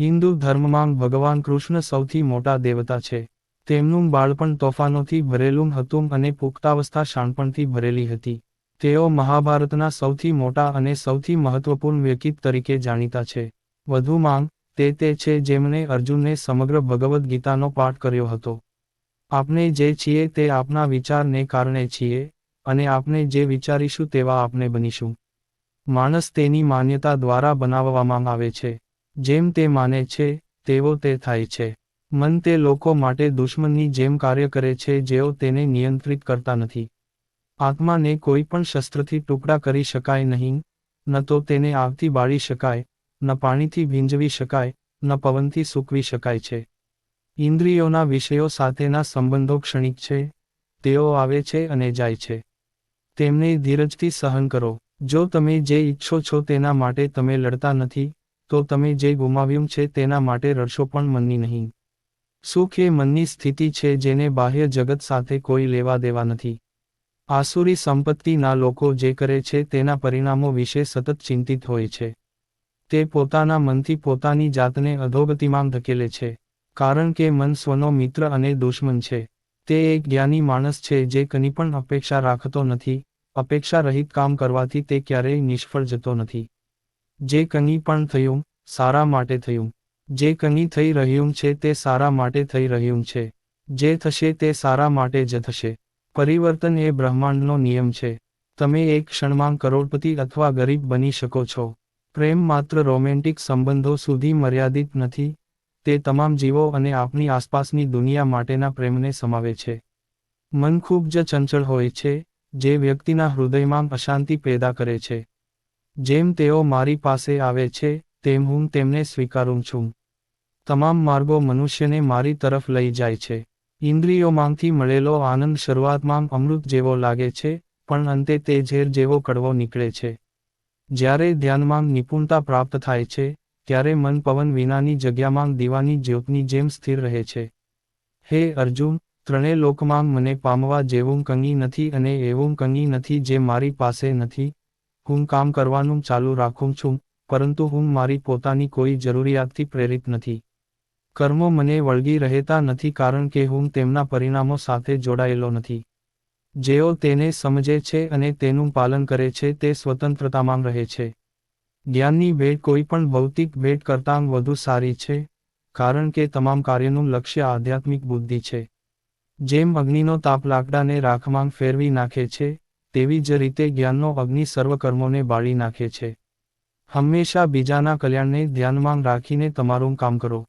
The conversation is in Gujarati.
હિન્દુ ધર્મમાં ભગવાન કૃષ્ણ સૌથી મોટા દેવતા છે. તેમનું બાળપણ તોફાનોથી ભરેલું હતું અને પુખ્તાવસ્થા શાણપણથી ભરેલી હતી. તેઓ મહાભારતના સૌથી મોટા અને સૌથી મહત્વપૂર્ણ વ્યક્તિ તરીકે જાણીતા છે. વધુમાં તે તે છે જેમણે અર્જુનને સમગ્ર ભગવદ્ ગીતાનો પાઠ કર્યો હતો. આપણે જે છીએ તે આપના વિચારને કારણે છીએ, અને આપણે જે વિચારીશું તેવા આપણે બનીશું. માણસ તેની માન્યતા દ્વારા બનાવવામાં આવે છે. જેમ તે માને છે, તેવો તે થાય છે. મન તે લોકો માટે દુશ્મનની જેમ કાર્ય કરે છે, જેઓ તેને નિયંત્રિત કરતા નથી. આત્માને કોઈ પણ શસ્ત્રથી ટુકડા કરી શકાય નહીં, ન તો તેને આગથી બાળી શકાય, ન પાણીથી ભીંજવી શકાય, ન પવનથી સૂકવી શકાય છે. ઇન્દ્રિયોના વિષયો સાથેના સંબંધો ક્ષણિક છે, તેઓ આવે છે અને જાય છે. તેમને ધીરજથી સહન કરો. જો તમે જે ઈચ્છો છો તેના માટે તમે લડતા નથી તો તમે જે ગુમાવ્યું છે તેના માટે રડશો પણ મનની નહીં. સુખ એ મનની સ્થિતિ છે જેને બાહ્ય જગત સાથે કોઈ લેવા દેવા નથી. આસુરી સંપત્તિના લોકો જે કરે છે તેના પરિણામો વિશે સતત ચિંતિત હોય છે. તે પોતાના મનથી પોતાની જાતને અધોગતિમાં ધકેલે છે, કારણ કે મન સ્વનો મિત્ર અને દુશ્મન છે. તે એક જ્ઞાની માણસ છે જે કની પણ અપેક્ષા રાખતો નથી અપેક્ષા રહિત કામ કરવાથી તે ક્યારેય નિષ્ફળ જતો નથી. જે કંઈ પણ થયું સારા માટે થયું. જે કંઈ થઈ રહ્યું છે તે સારા માટે થઈ રહ્યું છે. જે થશે તે સારા માટે જ થશે. પરિવર્તન એ બ્રહ્માંડનો નિયમ છે. તમે એક ક્ષણમાં કરોડપતિ અથવા ગરીબ બની શકો છો. પ્રેમ માત્ર રોમેન્ટિક સંબંધો સુધી મર્યાદિત નથી. તે તમામ જીવો અને આપણી આસપાસની દુનિયા માટેના પ્રેમને સમાવે છે. મન ખૂબ જ ચંચળ હોય છે, જે વ્યક્તિના હૃદયમાં અશાંતિ પેદા કરે છે. જેમ તેઓ મારી પાસે આવે છે તેમ હું તેમને સ્વીકારું છું. તમામ માર્ગો મનુષ્યને મારી તરફ લઈ જાય છે. ઇન્દ્રિયોમાંથી મળેલો આનંદ શરૂઆતમાં અમૃત જેવો લાગે છે, પણ અંતે તે ઝેર જેવો કડવો નીકળે છે. જ્યારે ધ્યાનમાં નિપુણતા પ્રાપ્ત થાય છે, ત્યારે મન પવન વિનાની જગ્યામાં દીવાની જ્યોતની જેમ સ્થિર રહે છે. હે અર્જુન ત્રણે લોકમાં મને પામવા જેવું કંગી નથી અને એવું કંગી નથી જે મારી પાસે નથી. હું કામ કરવાનું ચાલુ રાખું છું પરંતુ હું મારી પોતાની કોઈ જરૂરિયાતથી પ્રેરિત નથી. કર્મો મને વળગી રહેતા નથી કારણ કે હું તેમના પરિણામો સાથે જોડાયેલો નથી. જેઓ તેને સમજે છે અને તેનું પાલન કરે છે તે સ્વતંત્રતામાં રહે છે. જ્ઞાનની ભેટ કોઈ પણ ભૌતિક ભેટ કરતાં વધુ સારી છે, કારણ કે તમામ કાર્યનું લક્ષ્ય આધ્યાત્મિક બુદ્ધિ છે. જેમ અગ્નિનો તાપ લાકડાને રાખમાં ફેરવી નાખે છે, તેવી જ રીતે જ્ઞાનનો અગ્નિ સર્વ કર્મોને બાળી નાખે છે. હંમેશા બીજાના કલ્યાણને ધ્યાનમાં રાખીને તમારું કામ કરો.